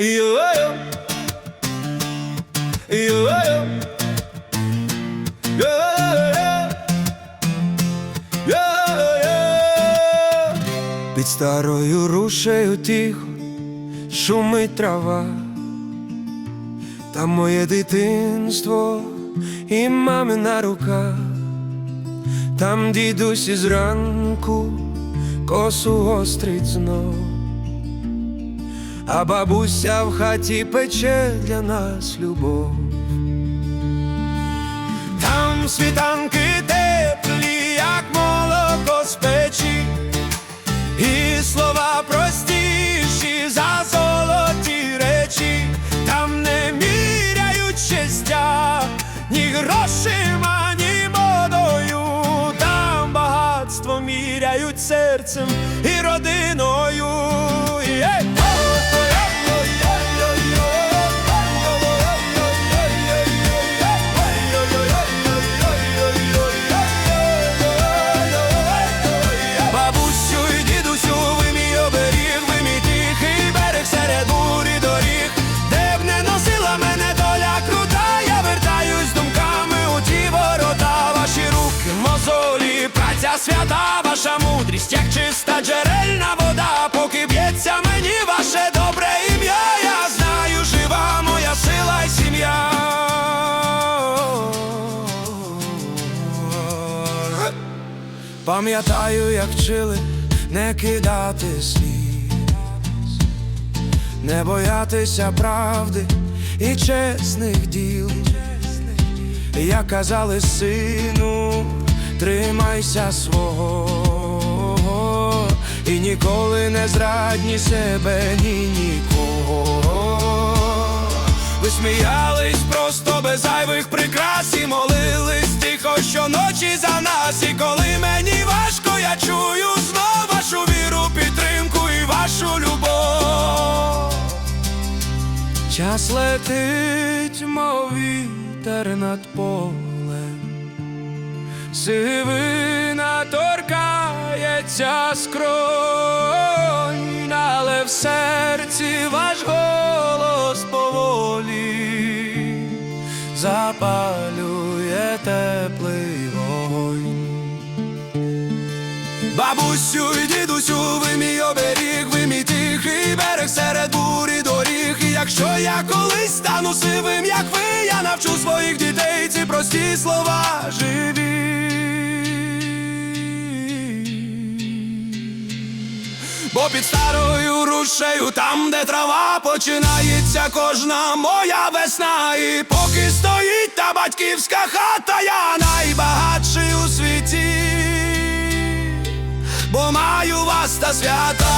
Йо-йо. Під старою рушею тихо шумить трава, там моє дитинство і мамина рука, там дідусь із ранку косу гострить знов, а бабуся в хаті пече для нас любов. Там світанки теплі, як молоко з печі, і слова простіші за золоті речі, там не міряють щастя, ні грошима, ні модою, там багатство міряють серцем і родиною. Ваша мудрість, як чиста джерельна вода, поки б'ється мені ваше добре ім'я, я знаю, жива моя сила й сім'я. Пам'ятаю, як вчили не кидати слід, не боятися правди і чесних діл. Як казали сину, тримайся свого і ніколи не зрадні себе, ні нікого. Ви сміялись просто без зайвих прикрас і молились тихо щоночі за нас. І коли мені важко, я чую знов вашу віру, підтримку і вашу любов. Час летить, мов вітер над полем, сивина торкається скронь, але в серці ваш голос поволі запалює теплий вогонь. Бабусю і дідусю, ви мій оберіг, ви мій тихий берег серед бур і доріг. І якщо я колись стану сивим, як ви, я навчу своїх дітей ці прості слова живі. бо під старою рушею, там, де трава починається, кожна моя весна. І поки стоїть та батьківська хата, я найбагатший у світі, бо маю вас та свята.